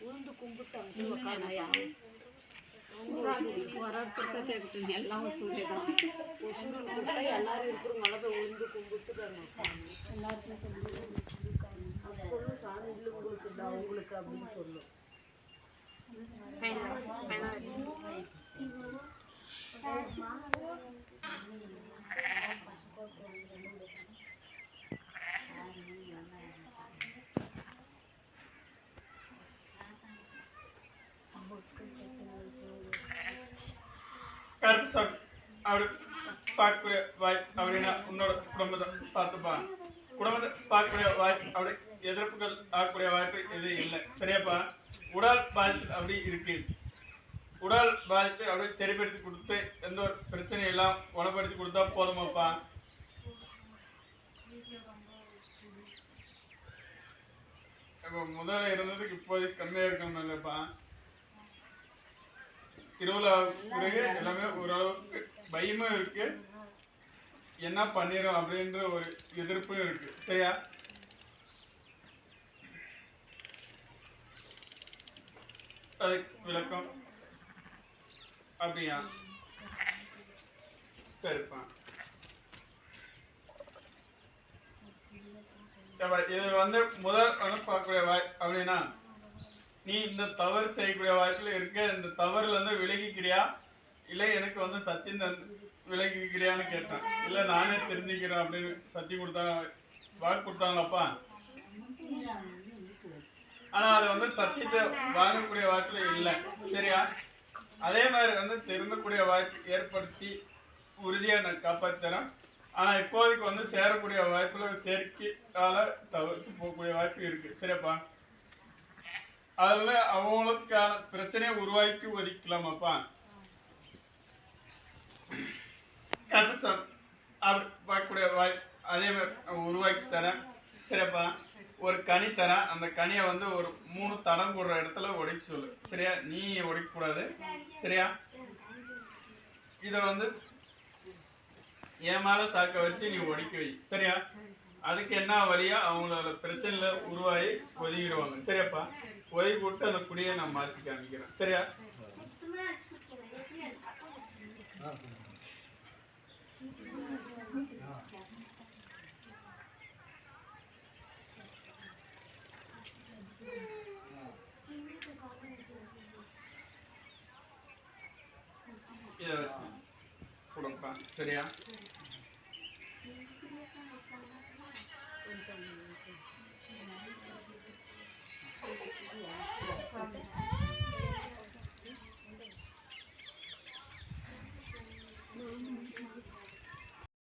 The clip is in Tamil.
உளுந்து கும்பிட்டு அங்கே உட்காந்தாயா எல்லாம் வசூலே தான் உசுறு கும்பிட்டா எல்லாரும் இருக்கிறவங்கள உளுந்து கும்பிட்டு எல்லாருக்கும் சொல்லு சாமி இல்லை உங்களுக்கு இல்லை அவங்களுக்கு அப்படின்னு சொல்லு கருப்பு சாமி அப்படி பார்க்கக்கூடிய வாய்ப்பு அப்படின்னா உன்னோட குடும்பத்தை பார்த்துப்பா குடும்பத்தை பார்க்கக்கூடிய வாய்ப்பு அப்படி எதிர்ப்புகள் ஆகக்கூடிய வாய்ப்பு எதுவும் இல்லை சரியாப்பா உடல் பாதிப்பு அப்படி இருக்கு உடல் பாதிப்பு அப்படியே சரிப்படுத்தி கொடுத்து எந்த ஒரு பிரச்சனையும் எல்லாம் குணப்படுத்தி கொடுத்தா போதுமாப்பா இப்போ முதல்ல இருந்ததுக்கு இப்போதைக்கு கம்மியாக இருக்கணும் இல்லைப்பா திருவிழா பிறகு எல்லாமே ஓரளவுக்கு பயமும் இருக்கு. என்ன பண்ணிடும் அப்படின்ற ஒரு எதிர்ப்பும் இருக்கு. சரியா? அதுக்கு விளக்கம். அப்படியா? சரிப்பா. இது வந்து முதல் வந்து பார்க்கக்கூடிய வாய் அப்படின்னா நீ இந்த தவறு செய்யக்கூடிய வாய்ப்புல இருக்க இந்த தவறுல இருந்து விலகிக்கிறியா? இல்லை எனக்கு வந்து சச்சின் விலகிக்கிறியான்னு கேட்டேன். இல்ல நானே தெரிஞ்சுக்கிறேன் அப்படின்னு சத்தி கொடுத்தாங்க வாக்கு கொடுத்தாங்களப்பா? ஆனா அது வந்து சத்தியத்தை வாங்கக்கூடிய வாய்ப்புல இல்லை. சரியா? அதே மாதிரி வந்து திரும்பக்கூடிய வாய்ப்பு ஏற்படுத்தி உறுதியா நான் காப்பாற்றுறேன் ஆனா இப்போதைக்கு வந்து சேரக்கூடிய வாய்ப்புல சேர்க்கையால தவிர்த்து போகக்கூடிய வாய்ப்பு இருக்கு. சரியாப்பா? அதுல அவங்களுக்கான பிரச்சனையை உருவாக்கி ஒதுக்கலாமாப்பா? கருத்து அப்படி பார்க்கக்கூடிய வாய்ப்பு அதே மாதிரி உருவாக்கி தரேன். சரியாப்பா. ஒரு கனி தரேன் அந்த கனியை வந்து ஒரு மூணு தடம் போடுற இடத்துல உடைக்க சொல்லு. சரியா? நீ உடைக்கக்கூடாது சரியா? இதை வந்து என் மேல சாக்க வச்சு நீ ஒடிக்க வை. சரியா? அதுக்கு என்ன வழியா அவங்களோட பிரச்சனையில உருவாகி ஒதுங்கிடுவாங்க சரியாப்பா? போய் போட்டு அந்த குடியை நான் மாற்றி காமிக்கிறேன் சரியா? கொடுப்பா சரியா Thank you. from